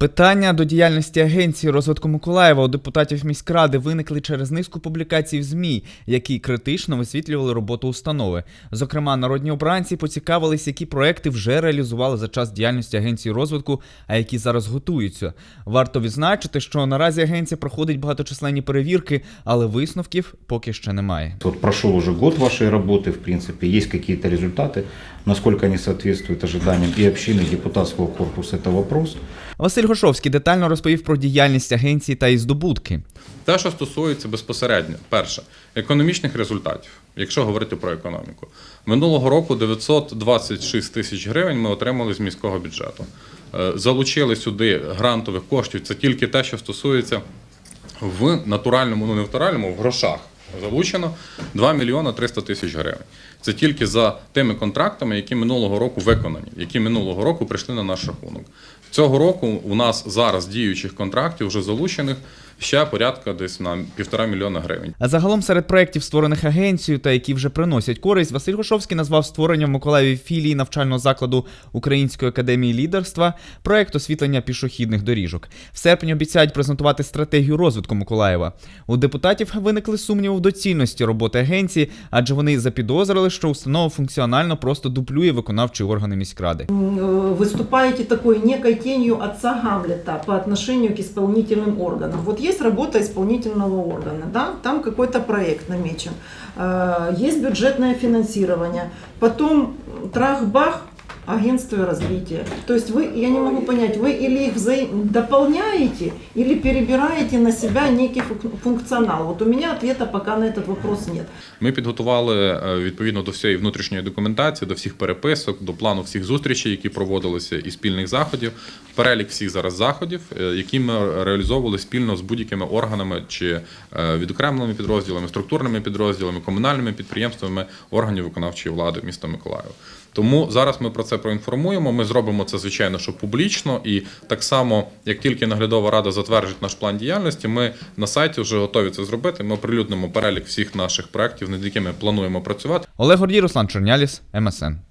Питання до діяльності агенції розвитку Миколаєва у депутатів міськради виникли через низку публікацій в ЗМІ, які критично висвітлювали роботу установи. Зокрема, народні обранці поцікавились, які проекти вже реалізували за час діяльності агенції розвитку, а які зараз готуються. Варто відзначити, що наразі агенція проходить багаточисленні перевірки, але висновків поки ще немає. Вот прошел уже год вашей работы, в принципе, есть какие-то результаты, насколько они соответствуют ожиданиям и общины, и депутатского корпуса, это вопрос. Василь Гошовський детально розповів про діяльність агенції та її здобутки. Те, що стосується безпосередньо, перше, економічних результатів, якщо говорити про економіку, минулого року 926 тисяч гривень ми отримали з міського бюджету. Е, Залучили сюди грантових коштів. Це тільки те, що стосується в натуральному, ну не в натуральному, в грошах. Залучено 2 мільйона 300 тисяч гривень. Це тільки за тими контрактами, які минулого року виконані, які минулого року прийшли на наш рахунок. Цього року у нас зараз діючих контрактів вже залучених ще порядка десь на півтора мільйона гривень. А загалом серед проєктів, створених агенцією та які вже приносять користь, Василь Гошовський назвав створення в Миколаєві філії навчального закладу Української академії лідерства, проєкт освітлення пішохідних доріжок. В серпні обіцяють презентувати стратегію розвитку Миколаєва. У депутатів виникли сумніви в доцільності роботи агенції, адже вони запідозрили, що установа функціонально просто дуплює виконавчі органи міськради. э, выступаете такой некой тенью отца Гамлета по отношению к исполнительным органам. Вот есть работа исполнительного органа, да, там какой-то проект намечен, э, есть бюджетное финансирование, потом трах-бах, агентство развития. То есть вы, я не могу понять, вы или их взаим- дополняете, или перебираете на себя некий функ- функционал. Вот у меня ответа пока на этот вопрос нет. Ми підготували е, відповідно до всієї внутрішньої документації, до всіх переписок, до плану всіх зустрічей, які проводилися, і спільних заходів, перелік всіх зараз заходів, е, які ми реалізовували спільно з будь-якими органами чи е, відокремленими підрозділами, структурними підрозділами, комунальними підприємствами органів виконавчої влади міста Миколаєва. Тому зараз ми про це проінформуємо. Ми зробимо це звичайно, що публічно, і так само, як тільки наглядова рада затверджить наш план діяльності, ми на сайті вже готові це зробити. Ми оприлюднимо перелік всіх наших проєктів, над якими плануємо працювати. Олег Гордій, Руслан Черняліс, МСН.